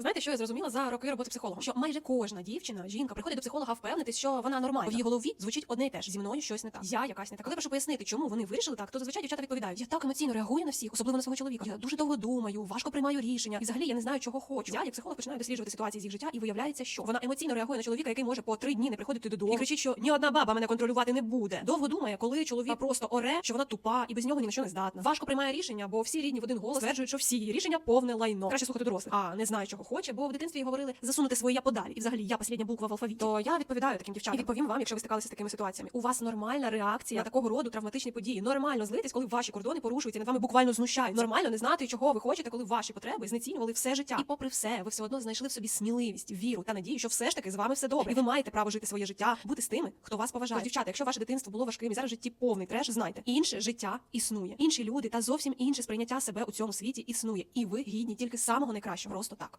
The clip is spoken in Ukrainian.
Знаєте, що я зрозуміла за роки роботи психологом? Що майже кожна дівчина, жінка приходить до психолога впевнитись, що вона нормальна. В її голові звучить одне і те ж. Зі мною щось не так. Я якась не так. Коли прошу пояснити, чому вони вирішили так, то зазвичай дівчата відповідають: я так емоційно реагую на всіх, особливо на свого чоловіка. Я дуже довго думаю, важко приймаю рішення. І взагалі я не знаю, чого хочу. Я як психолог починаю досліджувати ситуації з їх життя, і виявляється, що вона емоційно реагує на чоловіка, який може по три дні не приходити додому. І кричить, що ні одна баба мене контролювати не буде. Довго думає, коли чоловік просто оре, що вона тупа і без нього ні на що не здатна. Важко приймає рішення, бо всі рідні в один голос стверджують, що всі її рішення повне лайно. Краще слухати дорослих. А не знаю, чого хоче, бо в дитинстві їй говорили засунути своє я подалі. І взагалі я последня буква в алфавіті. То я відповідаю таким дівчатам. І відповім вам, якщо ви стикалися з такими ситуаціями. У вас нормальна реакція на такого роду травматичні події. Нормально злитись, коли ваші кордони порушуються, над вами буквально знущають. Нормально не знати, чого ви хочете, коли ваші потреби знецінювали все життя. І попри все, ви все одно знайшли в собі сміливість, віру та надію, що все ж таки з вами все добре. І ви маєте право жити своє життя, бути з тими, хто вас поважає. Тож, дівчата, якщо ваше дитинство було важким і зараз житті повний треш, знайте, інше життя існує. Інші люди та зовсім інше сприйняття себе у цьому світі існує. І ви гідні тільки самого найкращого. Просто так.